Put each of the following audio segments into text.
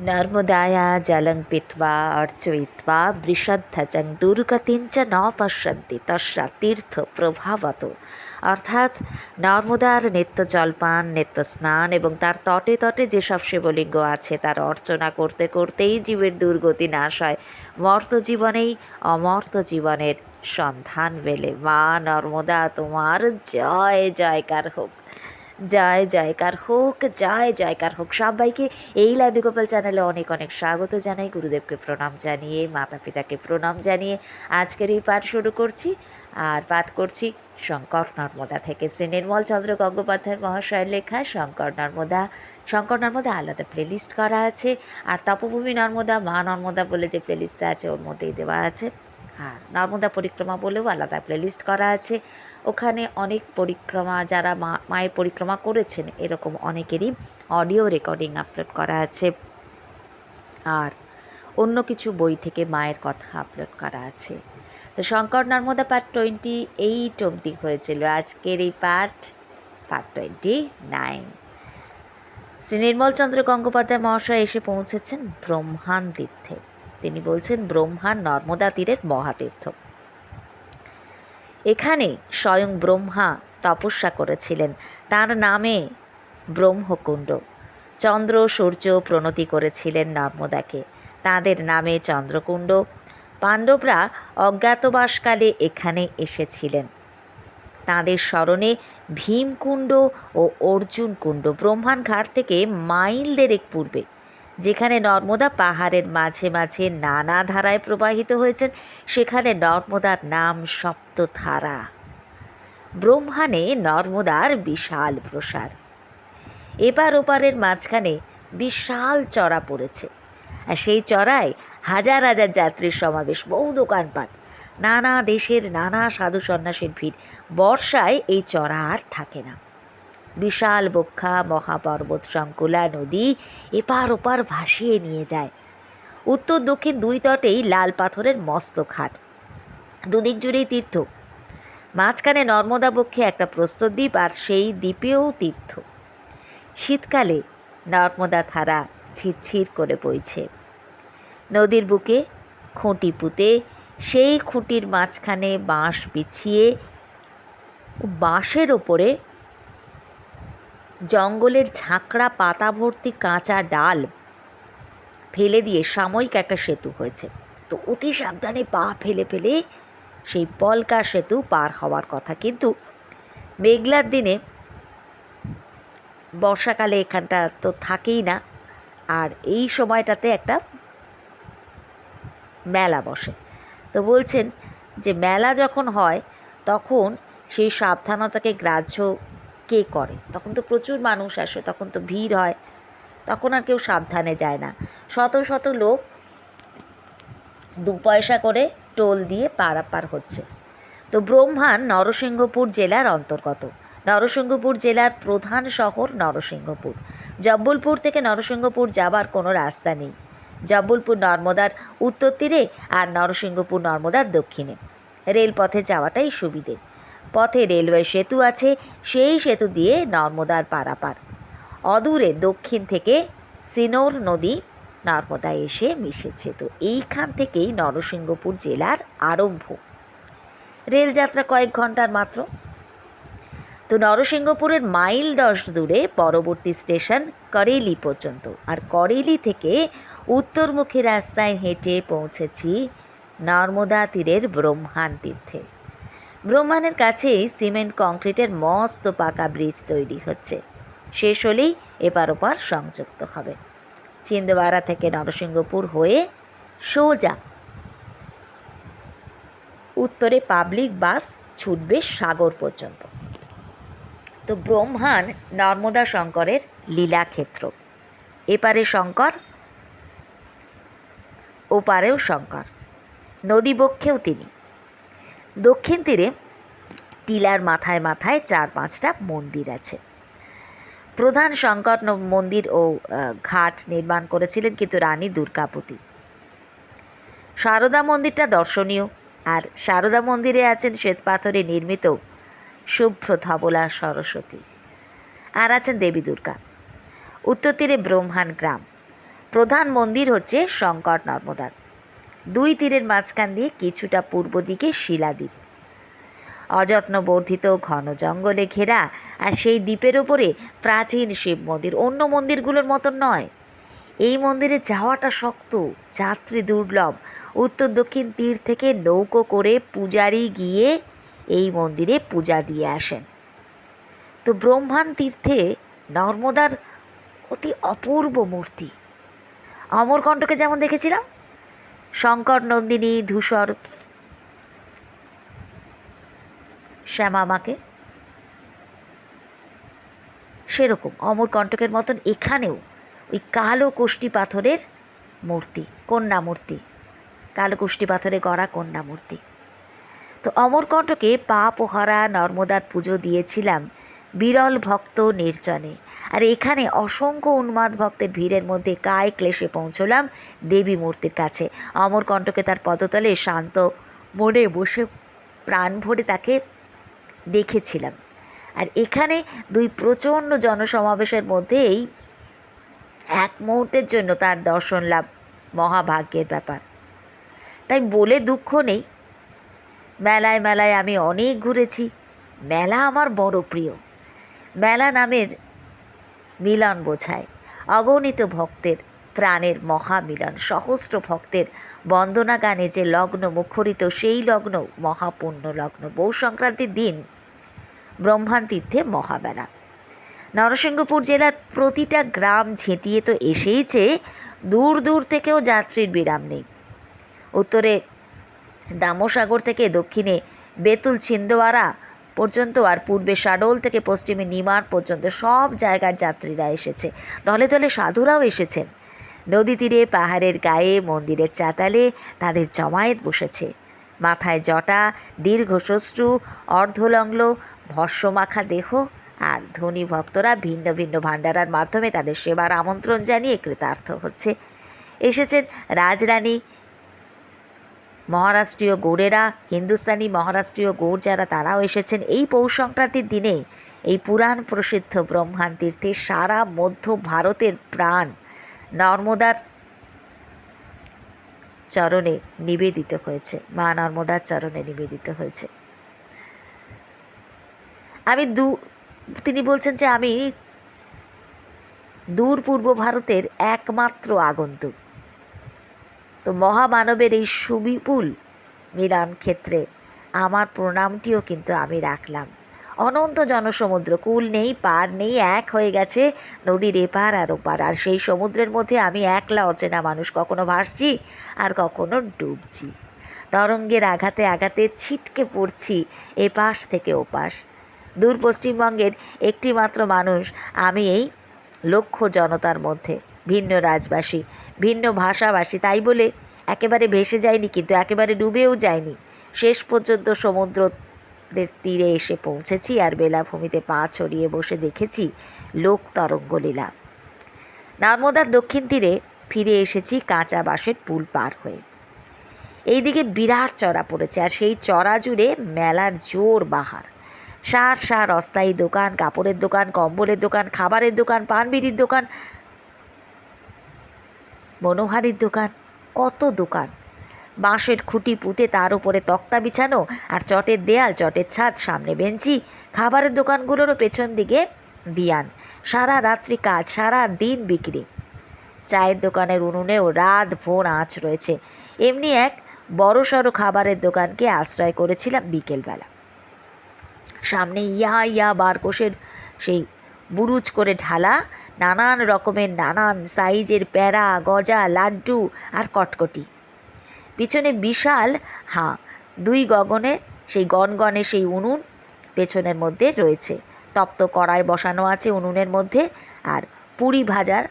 नर्मदाया जलं पीत्वा अर्चयित्वा বৃষধ্বজং দুর্গতিঞ্চ ন পশ্যন্তি তস্যা তীর্থ প্রভাবত অর্থাৎ নর্মদার নিত্য জলপান নিত্য স্নান এবং তার তটে তটে যেসব শিবলিঙ্গ আছে তার অর্চনা করতে করতেই জীবের দুর্গতি নাশ হয় মর্ত জীবনেই অমর্ত জীবনের সন্ধান মেলে মা নর্মদা তোমার জয় জয়কার হোক জয় জয়কার হোক জয় জয়কার হোক। সবাইকে এই লাইভে গোপাল চ্যানেলে অনেক অনেক স্বাগত জানাই, গুরুদেবকে প্রণাম জানিয়ে মাতা পিতাকে প্রণাম জানিয়ে আজকের এই পাঠ শুরু করছি। আর পাঠ করছি শঙ্কর নর্মদা থেকে। শ্রী নির্মল চন্দ্র গঙ্গোপাধ্যায় মহাশয়ের লেখা শঙ্কর নর্মদা। শঙ্কর নর্মদা আলাদা প্লেলিস্ট করা আছে। আর তপভূমি নর্মদা, মা নর্মদা বলে যে প্লেলিস্টটা আছে, ওর মধ্যেই দেওয়া আছে। আর নর্মদা পরিক্রমা বলেও আলাদা প্লেলিস্ট করা আছে। ওখানে অনেক পরিক্রমা, যারা মা, মায়ের পরিক্রমা করেছেন, এরকম অনেকেরই অডিও রেকর্ডিং আপলোড করা আছে। আর অন্য কিছু বই থেকে মায়ের কথা আপলোড করা আছে। তো Shankar Narmada part twenty eight অবধি হয়েছিল। আজকের এই part part twenty nine Shri Nirmalchandra Gangopadhyay মহাশয় এসে পৌঁছেছেন ব্রহ্মাণ তীর্থে তিনি বলছেন ব্রহ্মাণ নর্মদা তীরের মহাতীর্থ। এখানে স্বয়ং ব্রহ্মা তপস্যা করেছিলেন। তার নামে ব্রহ্মকুণ্ড। চন্দ্র, সূর্য প্রণতি করেছিলেন নর্মদাকে তাদের নামে চন্দ্রকুণ্ড। পাণ্ডবরা অজ্ঞাতবাসকালে এখানে এসেছিলেন। তাদের স্মরণে ভীমকুণ্ড ও অর্জুন কুণ্ড ব্রহ্মাণ ঘাট থেকে মাইল দেড়েক পূর্বে যেখানে নর্মদা পাহাড়ের মাঝে মাঝে নানা ধারায় প্রবাহিত হয়েছেন, সেখানে নর্মদার নাম সপ্তধারা। ব্রহ্মাণে নর্মদার বিশাল প্রসার। এপার ওপারের মাঝখানে বিশাল চড়া পড়েছে। আর সেই চড়ায় হাজার হাজার যাত্রীর সমাবেশ, বহু দোকানপাট, নানা দেশের নানা সাধু সন্ন্যাসীর ভিড়। বর্ষায় এই চড়া আর থাকে না। বিশাল বক্ষা, মহাপর্বত সংকুলা নদী এপার ওপার ভাসিয়ে নিয়ে যায়। উত্তর দক্ষিণ দুই তটেই লাল পাথরের মস্ত খাট। দুদিক জুড়েই তীর্থ। মাঝখানে নর্মদা বক্ষে একটা প্রস্তর দ্বীপ আর সেই দ্বীপেও তীর্থ। শীতকালে নর্মদা ধারা ছিরছির করে বইছে। নদীর বুকে খুঁটি পুঁতে সেই খুঁটির মাঝখানে বাঁশ বিছিয়ে বাঁশের ওপরে জঙ্গলের ঝাঁকড়া পাতা ভর্তি কাঁচা ডাল ফেলে দিয়ে সাময়িক একটা সেতু হয়েছে। তো অতি সাবধানে পা ফেলে ফেলে সেই পলকা সেতু পার হওয়ার কথা। কিন্তু মেঘলার দিনে বর্ষাকালে এখানটা তো থাকেই না, আর এই সময়টাতে একটা মেলা বসে। তো বলছেন যে মেলা যখন হয়, তখন সেই সাবধানতাকে গ্রাহ্য কে করে? তখন তো প্রচুর মানুষ আসে, তখন তো ভিড় হয়, তখন আর কেউ সাবধানে যায় না। শত শত লোক দু পয়সা করে টোল দিয়ে পারাপার হচ্ছে। তো ব্রহ্মাণ নরসিংহপুর জেলার অন্তর্গত। নরসিংহপুর জেলার প্রধান শহর নরসিংহপুর। জব্বলপুর থেকে নরসিংহপুর যাবার কোনো রাস্তা নেই। জব্বলপুর নর্মদার উত্তর তীরে আর নরসিংহপুর নর্মদার দক্ষিণে। রেলপথে যাওয়াটাই সুবিধে। পথে রেলওয়ে সেতু আছে, সেই সেতু দিয়ে নর্মদার পারাপার। অদূরে দক্ষিণ থেকে সিনোর নদী নর্মদায় এসে মিশেছে। তো এইখান থেকেই নরসিংহপুর জেলার আরম্ভ। রেলযাত্রা কয়েক ঘণ্টার মাত্র। তো নরসিংহপুরের মাইল দশ দূরে পরবর্তী স্টেশন করেলি পর্যন্ত। আর করেলি থেকে উত্তরমুখী রাস্তায় হেঁটে পৌঁছেছি নর্মদা তীরের ব্রহ্মাণ তীর্থে। ব্রহ্মাণের কাছেই সিমেন্ট, কংক্রিটের মস্ত পাকা ব্রিজ তৈরি হচ্ছে। শেষ হলেই এপার ওপার সংযুক্ত হবে। চিন্দবাড়া থেকে নরসিংহপুর হয়ে সোজা উত্তরে পাবলিক বাস ছুটবে সাগর পর্যন্ত। তো ব্রহ্মাণ নর্মদা শঙ্করের লীলাক্ষেত্র। এপারে শঙ্কর, ওপারেও শঙ্কর। নদীবক্ষেও তিনি। দক্ষিণ তীরে টিলার মাথায় মাথায় চার পাঁচটা মন্দির আছে। প্রধান ন- মন্দির ও ঘাট নির্মাণ করেছিলেন কিন্তু রানী দুর্গাপতি। সারদা মন্দিরটা দর্শনীয় আর সারদা মন্দিরে আছেন শ্বেতপাথরে নির্মিত শুভ্র ধবলা সরস্বতী আর আছেন দেবী দুর্গা। উত্তর তীরে ব্রহ্মাণ গ্রাম। প্রধান মন্দির হচ্ছে শঙ্কর নর্মদার দুই তীরের মাঝখান দিয়ে কিছুটা পূর্ব দিকে শিলাদ্বীপ। অযত্ন বর্ধিত ঘন জঙ্গলে ঘেরা আর সেই দ্বীপের ওপরে প্রাচীন শিব মন্দির অন্য মন্দিরগুলোর মতন নয়। এই মন্দিরে যাওয়াটা শক্ত, যাত্রী দুর্লভ। উত্তর দক্ষিণ তীর থেকে নৌকো করে পূজারি গিয়ে এই মন্দিরে পূজা দিয়ে আসেন। তো ব্রহ্মাণ তীর্থে নর্মদার অতি অপূর্ব মূর্তি। অমরকণ্ঠকে যেমন দেখেছিলাম শঙ্কর নন্দিনী ধূসর শ্যামামাকে সেরকম অমরকণ্টকের মতন এখানেও ওই কালো কোষ্টি পাথরের মূর্তি, কন্যা মূর্তি, কালো কোষ্টি পাথরে গড়া কন্যা মূর্তি। তো অমরকণ্টকে পা পোহারা নর্মদার পুজো দিয়েছিলাম বিরল ভক্ত নির্জনে। আর এখানে অসংখ্য উন্মাদ ভক্তের ভিড়ের মধ্যে কায় ক্লেশে পৌঁছলাম দেবী মূর্তির কাছে। অমরকণ্টকে তার পদতলে শান্ত মনে বসে প্রাণ ভরে তাকে দেখেছিলাম। আর এখানে দুই প্রচণ্ড জনসমাবেশের মধ্যেই এক মুহূর্তের জন্য তার দর্শন লাভ মহাভাগ্যের ব্যাপার। তাই বলে দুঃখ নেই। মেলায় মেলায় আমি অনেক ঘুরেছি। মেলা আমার বড় প্রিয়। মেলা নামের মিলন বোঝায়। অগণিত ভক্তের প্রাণের মহামিলন, সহস্র ভক্তের বন্দনা গানে যে লগ্ন মুখরিত, সেই লগ্ন মহাপুণ্য লগ্ন। বৌ সংক্রান্তির দিন ব্রহ্মাণ তীর্থে মহাবেলা নরসিংহপুর জেলার প্রতিটা গ্রাম ঝেঁটিয়ে তো এসেইছে দূর দূর থেকেও যাত্রীর বিরাম নেই। উত্তরে দামোসাগর থেকে দক্ষিণে বেতুল ছিন্দওয়ারা পর্যন্ত আর পূর্বে শাডোল থেকে পশ্চিমে নিমার পর্যন্ত সব জায়গার যাত্রীরা এসেছে। দলে দলে সাধুরাও এসেছেন। নদী তীরে, পাহাড়ের গায়ে, মন্দিরের চাতালে তাদের জমায়েত বসেছে। মাথায় জটা দীর্ঘশ্রু অর্ধলগ্ন ভস্যমাখা দেহ আর ধনী ভক্তরা ভিন্ন ভিন্ন ভাণ্ডারার মাধ্যমে তাদের সেবার আমন্ত্রণ জানিয়ে কৃতার্থ হচ্ছে। এসেছেন রাজরানী মহারাষ্ট্রীয় গৌড়েরা হিন্দুস্তানি মহারাষ্ট্রীয় গৌড় যারা, তারাও এসেছেন এই পৌষ সংক্রান্তির দিনে। এই পুরাণ প্রসিদ্ধ ব্রহ্মাণ তীর্থে সারা মধ্য ভারতের প্রাণ নর্মদার চরণে নিবেদিত হয়েছে। মা নর্মদার চরণে নিবেদিত হয়েছে। আমি দু, তিনি বলছেন যে আমি দূর পূর্ব ভারতের একমাত্র আগন্তুক। তো মহামানবের এই সুবিপুল মিলন ক্ষেত্রে আমার প্রণামটিও কিন্তু আমি রাখলাম। অনন্ত জনসমুদ্র, কুল নেই, পার নেই, এক হয়ে গেছে নদীর এপার আর ওপার। আর সেই সমুদ্রের মধ্যে আমি একলা অচেনা মানুষ কখনো ভাসছি আর কখনো ডুবছি। তরঙ্গের আঘাতে আঘাতে ছিটকে পড়ছি এপাশ থেকে ওপাশ। দূর পশ্চিমবঙ্গের একটি মাত্র মানুষ আমি এই লক্ষ জনতার মধ্যে। ভিন্ন রাজবাসী, ভিন্ন ভাষাভাষী। তাই বলে একেবারে ভেসে যায়নি কিন্তু একেবারে ডুবেও যায়নি। শেষ পর্যন্ত সমুদ্রদের তীরে এসে পৌঁছেছি আর বেলাভূমিতে পা ছড়িয়ে বসে দেখেছি লোক তরঙ্গলীলা নর্মদার দক্ষিণ তীরে ফিরে এসেছি কাঁচা বাঁশের পুল পার হয়ে। এইদিকে বিরাট চড়া পড়েছে আর সেই চড়া জুড়ে মেলার জোর বাহার। সার সার অস্থায়ী দোকান, কাপড়ের দোকান, কম্বলের দোকান, খাবারের দোকান পান বিড়ির দোকান মনোহারির দোকান। কত দোকান? বাঁশের খুঁটি পুঁতে তার উপরে তক্তা বিছানো আর চটের দেয়াল, চটের ছাদ, সামনে বেঞ্চি, খাবারের দোকানগুলোরও পেছন দিকে ভিয়ান। সারা রাত্রি কাজ, সারা দিন বিক্রি। চায়ের দোকানের উনুনেও রাত ভোর আঁচ রয়েছে। এমনি এক বড় সড়ো খাবারের দোকানকে আশ্রয় করেছিলাম বিকেলবেলা। সামনে ইয়া ইয়া বারকোষের সেই বুরুজ করে ঢালা নানান রকমের, নানান সাইজের প্যাড়া গজা, লাড্ডু আর কটকটি। পিছনে বিশাল, হাঁ, দুই গগনে সেই গনগনে সেই উনুন পেছনের মধ্যে রয়েছে। তপ্ত কড়াই বসানো আছে উনুনের মধ্যে আর পুরি ভাজার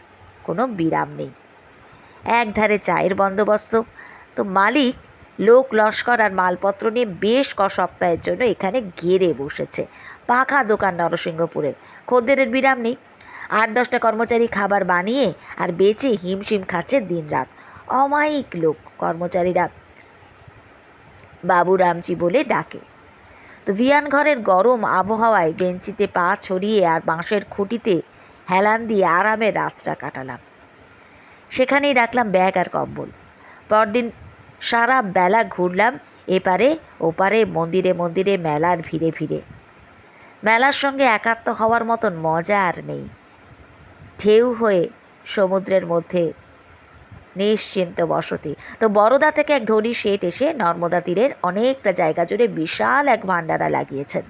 কোনো বিরাম নেই। এক ধারে চায়ের বন্দোবস্ত। তো মালিক, লোক লস্কর আর মালপত্র নিয়ে বেশ ক সপ্তাহের জন্য এখানে ঘেরে বসেছে। পাখা দোকান নরসিংহপুরে খদ্দেরের বিরাম নেই। আট দশটা কর্মচারী খাবার বানিয়ে আর বেচে হিমশিম খাচ্ছে দিনরাত। অমায়িক লোক কর্মচারীরা। বাবু রামজি বলে ডাকে। তো ভিয়ান ঘরের গরম আবহাওয়ায় বেঞ্চিতে পা ছড়িয়ে আর বাঁশের খুঁটিতে হেলান দিয়ে আরামে রাতটা কাটালাম। সেখানেই রাখলাম ব্যাগ আর কম্বল। পরদিন সারা বেলা ঘুরলাম এপারে ওপারে, মন্দিরে মন্দিরে, মেলার ভিড়ে ভিড়ে। মেলার সঙ্গে একাত্ম হওয়ার মতন মজা আর নেই। ঢেউ হয়ে সমুদ্রের মধ্যে নিশ্চিন্ত বসতি। তো বড়দা থেকে এক ধনী শেঠ এসে নর্মদা তীরের অনেকটা জায়গা জুড়ে বিশাল এক ভান্ডারা লাগিয়েছেন।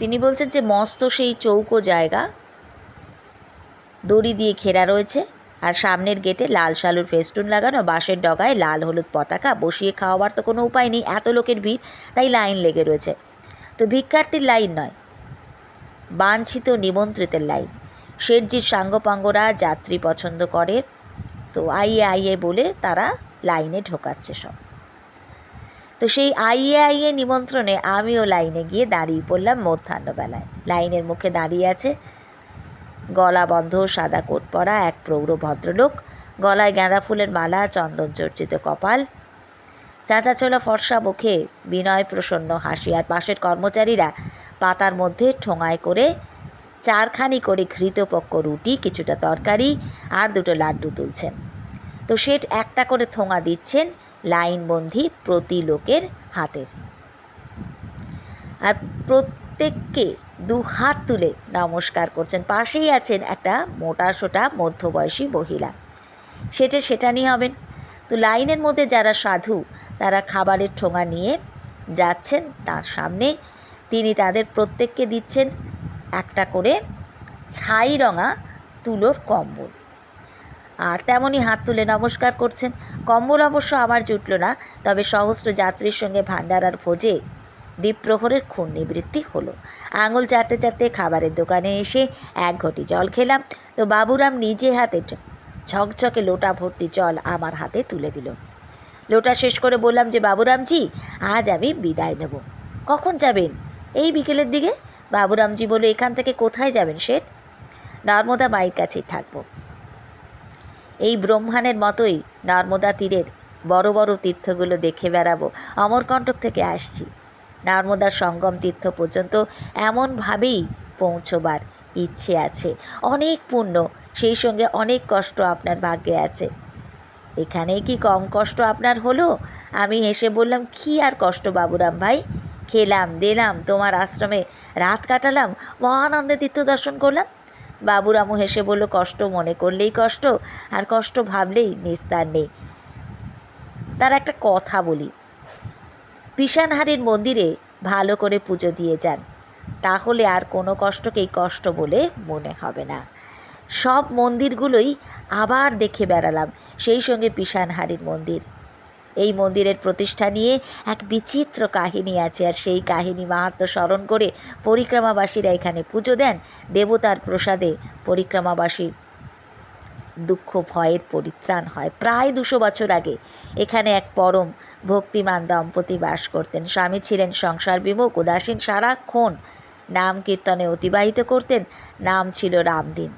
তিনি বলছেন যে মস্ত সেই চৌকো জায়গা। দড়ি দিয়ে ঘেরা রয়েছে আর সামনের গেটে লাল শালুর ফেস্টুন লাগানো, বাঁশের ডগায় লাল হলুদ পতাকা, বসিয়ে খাওয়াবার তো কোনো উপায় নেই, এত লোকের ভিড়, তাই লাইন লেগে রয়েছে। তো ভিক্ষার্থীর লাইন নয়, বাঞ্ছিত নিমন্ত্রিতের লাইন। শেঠজির সাঙ্গপাঙ্গরা যাত্রী পছন্দ করে, তো আইয়ে আইয়ে বলে তারা লাইনে ঢোকাচ্ছে সব। তো সেই আইয়ে আইয়ে নিমন্ত্রণে আমিও লাইনে গিয়ে দাঁড়িয়ে পড়লাম মধ্যাহ্নবেলায়। লাইনের মুখে দাঁড়িয়ে আছে গলা বন্ধ, সাদা কোট পরা এক প্রৌঢ় ভদ্রলোক, গলায় গাঁদা ফুলের মালা, চন্দন চর্চিত কপাল। চাচা ছোলা ফর্সা মুখে বিনয় প্রসন্ন হাসি, আর পাশের কর্মচারীরা পাতার মধ্যে ঠোঙায় করে চারখানি করে ঘৃতপক্ষ রুটি, কিছুটা তরকারি আর দুটো লাড্ডু তুলছেন। তো শেঠ একটা করে ঠোঙা দিচ্ছেন লাইনবন্দি প্রতি লোকের হাতের। আর প্রত্যেককে দু হাত তুলে নমস্কার করছেন। পাশেই আছেন একটা মোটা সোটা মধ্যবয়সী মহিলা। সেটা সেটা নিয়ে হবেন। তো লাইনের মধ্যে যারা সাধু, তারা খাবারের ঠোঙা নিয়ে যাচ্ছেন তার সামনে। তিনি তাদের প্রত্যেককে দিচ্ছেন। একটা করে ছাই রঙা তুলোর কম্বল। আর তেমনই হাত তুলে নমস্কার করছেন। কম্বল অবশ্য আমার জুটল না, তবে সহস্র যাত্রীর সঙ্গে ভাণ্ডারার ভোজে দ্বীপ্রহরের খুন নিবৃত্তি হলো। আঙুল চাটতে চাটতে খাবারের দোকানে এসে এক ঘটি জল খেলাম। তো বাবুরাম নিজে হাতে ঝকঝকে লোটা ভর্তি জল আমার হাতে তুলে দিল। লোটা শেষ করে বললাম যে, বাবুরামজি, আজ আমি বিদায় নেব। কখন যাবেন? এই বিকেলের দিকে? বাবুরামজি বলল, এখান থেকে কোথায় যাবেন শেঠ? নর্মদা মায়ের কাছেই থাকব। এই ব্রহ্মাণ্ডের মতোই নর্মদা তীরের বড় বড় তীর্থগুলো দেখে বেড়াবো। অমরকণ্টক থেকে আসছি। নর্মদার সঙ্গম তীর্থ পর্যন্ত এমনভাবেই পৌঁছবার ইচ্ছে আছে। অনেক পুণ্য, সেই সঙ্গে অনেক কষ্ট আপনার ভাগ্যে আছে। এখানে কি কম কষ্ট আপনার হলো? আমি হেসে বললাম, কি আর কষ্ট বাবুরাম ভাই? খেলাম, দিলাম, তোমার আশ্রমে রাত কাটালাম, মহানন্দে তীর্থ দর্শন করলাম। বাবুরামও হেসে বলল, কষ্ট মনে করলেই কষ্ট, আর কষ্ট ভাবলেই নিস্তার নেই। তার একটা কথা বলি। পিসানহারির মন্দিরে ভালো করে পুজো দিয়ে যান, তাহলে আর কোনো কষ্টকেই কষ্ট বলে মনে হবে না। সব মন্দিরগুলোই আবার দেখে বেড়ালাম, সেই সঙ্গে পিসানহারির মন্দির। এই মন্দিরের প্রতিষ্ঠা নিয়ে এক বিচিত্র কাহিনী আছে আর সেই কাহিনী মাহাত্ম স্মরণ করে পরিক্রমাবাসীরা এখানে পুজো দেন দেবতার প্রসাদে পরিক্রমাবাসী দুঃখ, ভয়ের পরিত্রাণ হয়। প্রায় দুশো বছর আগে এখানে এক পরম ভক্তিমান দম্পতি বাস করতেন। স্বামী ছিলেন সংসার বিমুখ, উদাসীন, সারাক্ষণ নাম কীর্তনে অতিবাহিত করতেন। নাম ছিল রামদিন।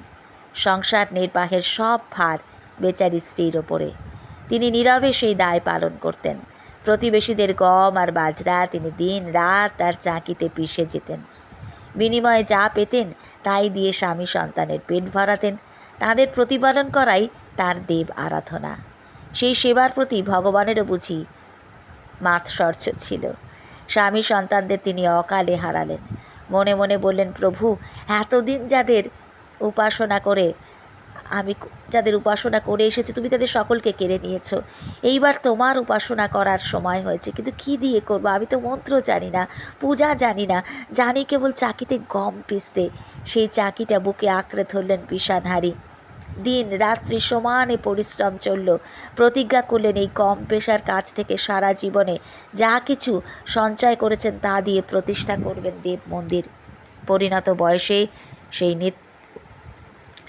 সংসার নির্বাহের সব ভার বেচারি স্ত্রীর ওপরে। তিনি নীরবে সেই দায় পালন করতেন। প্রতিবেশীদের গম আর বাজরা তিনি দিন রাত তার চাকিতে পিষে যেতেন। বিনিময়ে যা পেতেন তাই দিয়ে স্বামী সন্তানের পেট ভরাতেন। তাদের প্রতিপালন করাই তার দেব আরাধনা। সেই সেবার প্রতি ভগবানেরও বুঝি মাৎসর্য ছিল। স্বামী সন্তানদের তিনি অকালে হারালেন। মনে মনে বললেন, প্রভু, এতদিন যাদের উপাসনা করে আমি যাদের উপাসনা করে এসেছি, তুমি তাদের সকলকে কেড়ে নিয়েছো। এইবার তোমার উপাসনা করার সময় হয়েছে, কিন্তু কি দিয়ে করব? আমি তো মন্ত্র জানি না, পূজা জানি না, জানি কেবল চাকিতে গম পিসতে সেই চাকিটা বুকে আঁকড়ে ধরলেন বিষানহারি। দিন রাত্রি সমানে পরিশ্রম চলল। প্রতিজ্ঞা করলেন এই কম পেশার কাজ থেকে সারা জীবনে যা কিছু সঞ্চয় করেছেন তা দিয়ে প্রতিষ্ঠা করবেন দেব মন্দির। পরিণত বয়সে সেই নিত্য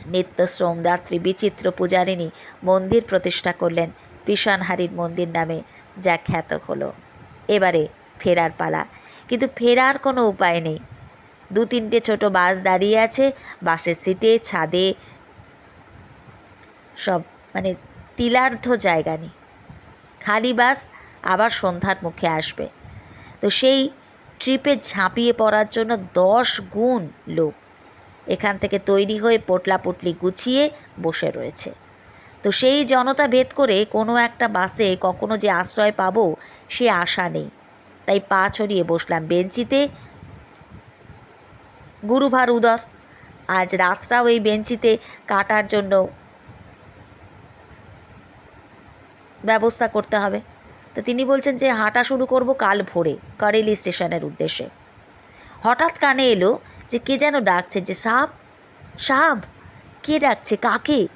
নিত্য শ্রমদাত্রী বিচিত্র পূজারিণী মন্দির প্রতিষ্ঠা করলেন পিসানহারির মন্দির নামে, যা খ্যাত হলো। এবারে ফেরার পালা। কিন্তু ফেরার কোনো উপায় নেই। দু তিনটে ছোট বাস দাঁড়িয়ে আছে বাসের সিটে, ছাদে, সব মানে তিলার্ধ জায়গা নেই। খালি বাস আবার সন্ধ্যার মুখে আসবে। তো সেই ট্রিপে ঝাঁপিয়ে পড়ার জন্য দশ গুণ লোক। এখান থেকে তৈরি হয়ে পোটলা পুটলি গুছিয়ে বসে রয়েছে। তো সেই জনতা ভেদ করে কোনো একটা বাসে কখনো যে আশ্রয় পাবো সে আশা নেই। তাই পা ছড়িয়ে বসলাম বেঞ্চিতে। গুরুভার উদর আজ রাতটাও এই বেঞ্চিতে কাটার জন্য ব্যবস্থা করতে হবে। তো তিনি বলছেন যে হাঁটা শুরু করব কাল ভোরে, করেলি স্টেশনের উদ্দেশ্যে। হঠাৎ কানে এলো যে কে যেন ডাকছে যে সাপ সাপ কে ডাকছে, কাকে?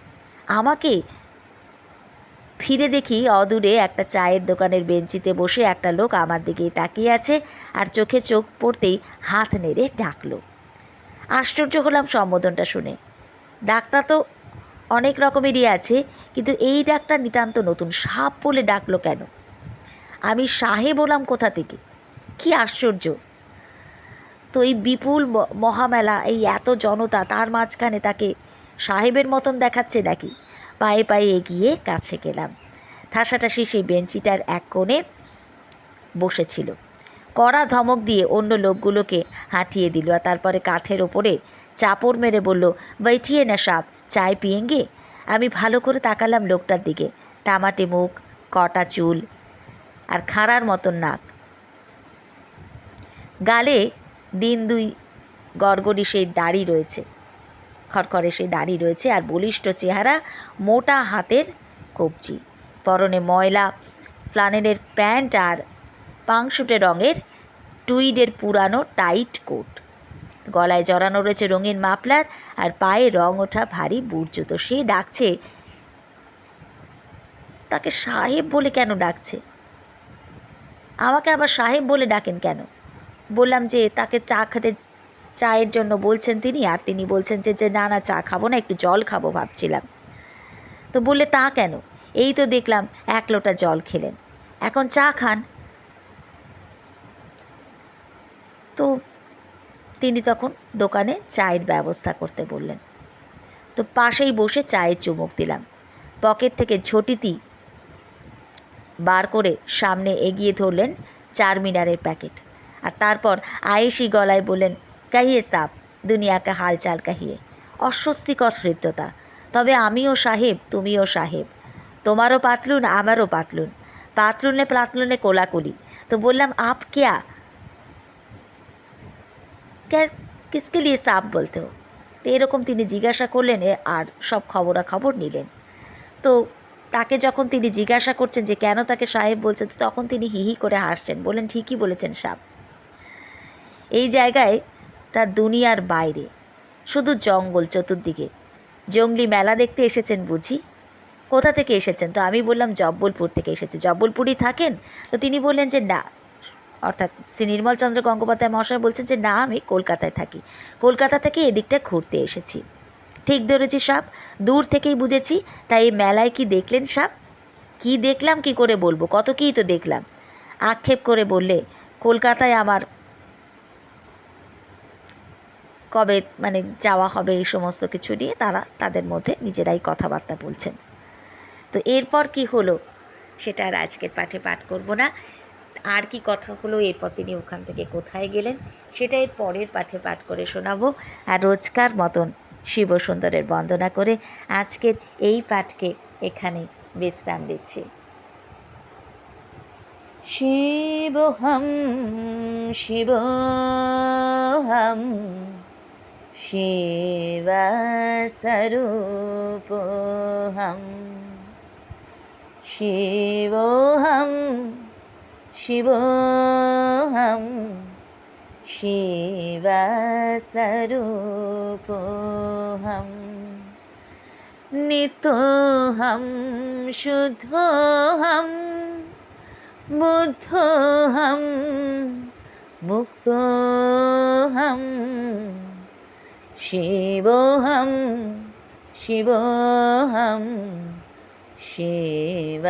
আমাকে? ফিরে দেখি অদূরে একটা চায়ের দোকানের বেঞ্চিতে বসে একটা লোক আমার দিকে তাকিয়ে আছে আর চোখে চোখ পড়তেই হাত নেড়ে ডাকলো। আশ্চর্য হলাম সম্বোধনটা শুনে। ডাকটা তো অনেক রকমেরই আছে, কিন্তু এই ডাকটা নিতান্ত নতুন সাপ বলে ডাকলো কেন? আমি সাহেব হলাম কোথা থেকে? কি আশ্চর্য! তো এই বিপুল মহামেলা, এই এত জনতা, তার মাঝখানে তাকে সাহেবের মতন দেখাচ্ছে নাকি? পায়ে পায়ে এগিয়ে কাছে গেলাম। ঠাসাঠাসি সেই বেঞ্চিটার এক কোণে বসেছিল। কড়া ধমক দিয়ে অন্য লোকগুলোকে হাঁটিয়ে দিল আর তারপরে কাঠের ওপরে চাপড় মেরে বলল, বৈঠিয়ে না সাপ, চায় পিয়েঙ্গে? আমি ভালো করে তাকালাম লোকটার দিকে। তামাটে মুখ, কটা চুল আর খাড়ার মতন নাক। গালে দিন দুই গড়গড়ি সেই দাড়ি রয়েছে। খড়খড়ে সেই দাড়ি রয়েছে আর বলিষ্ঠ চেহারা মোটা হাতের কবজি। পরনে ময়লা, ফ্লানেলের প্যান্ট আর পাংশুটে রঙের টুইডের পুরানো টাইট কোট। গলায় জড়ানো রয়েছে রঙিন মাফলার আর পায়ে রং ওঠা ভারী বুট জুতো। সে ডাকছে, তাকে সাহেব বলে কেন ডাকছে? আমাকে আবার সাহেব বলে ডাকেন কেন? বললাম যে তাকে চা খেতে, চায়ের জন্য বলছেন তিনি, আর তিনি বলছেন যে যে না না, চা খাব না, একটু জল খাব ভাবছিলাম। তো বললে, তা কেন? এই তো দেখলাম এক লোটা জল খেলেন। এখন চা খান। তো তিনি তখন দোকানে চায়ের ব্যবস্থা করতে বললেন। তো পাশেই বসে চায়ের চুমুক দিলাম। পকেট থেকে ঝটিতি বার করে সামনে এগিয়ে ধরলেন চার মিনারের প্যাকেট। আর তারপর আয়েসি গলায় কাহিয়ে সাপ দুনিয়াকে হালচাল কাহিয়ে। অস্বস্তিকর হৃদ্যতা। তবে আমিও সাহেব, তুমিও সাহেব। তোমারও পাতলুন, আমারও পাতলুন। পাতলুনে পাতলুনে কোলাকুলি। তো বললাম, আপ ক্যা? কিসকে লিয়ে সাপ বলতে হো? তো এরকম তিনি জিজ্ঞাসা করলেন আর সব খবরাখবর নিলেন। তো তাকে যখন তিনি জিজ্ঞাসা করছেন যে, কেন তাকে সাহেব বলছে তো তখন তিনি হিহি করে হাসছেন। বললেন, ঠিকই বলেছেন সাপ এই জায়গায় তার দুনিয়ার বাইরে, শুধু জঙ্গল চতুর্দিকে। জঙ্গলি মেলা দেখতে এসেছেন বুঝি? কোথা থেকে এসেছেন? তো আমি বললাম জব্বলপুর থেকে এসেছে। জব্বলপুরই থাকেন? তো তিনি বললেন যে না। অর্থাৎ শ্রী নির্মলচন্দ্র গঙ্গোপাধ্যায় মহাশয় বলছেন যে না, আমি কলকাতায় থাকি। কলকাতা থেকে এদিকটা ঘুরতে এসেছি। ঠিক ধরেছি সাপ। দূর থেকেই বুঝেছি। তাই এই মেলায় কি দেখলেন সাপ? কি দেখলাম, কি করে বলব? কত কী তো দেখলাম। আক্ষেপ করে বললে, কলকাতায় আমার কবে মানে যাওয়া হবে এই সমস্ত কিছু নিয়ে তারা তাদের মধ্যে নিজেরাই কথাবার্তা বলছেন। তো এরপর কি হলো সেটা আর আজকের পাঠে পাঠ করব না। আর কি কথা হলো এরপর তিনি ওখান থেকে কোথায় গেলেন সেটা এর পরের পাঠে পাঠ করে শোনাবো। আর রোজকার মতন শিব সুন্দরের বন্দনা করে আজকের এই পাঠকে এখানে বিশ্রাম দিচ্ছি। শিবহম শিবহম শিবস্বরূপহম শিবহম শিবহম শিবস্বরূপহম নিতোহম শুদ্ধোহম বুদ্ধোহম মুক্তোহম शिवोऽहं शिवोऽहं शिवस्वरूपोऽहम्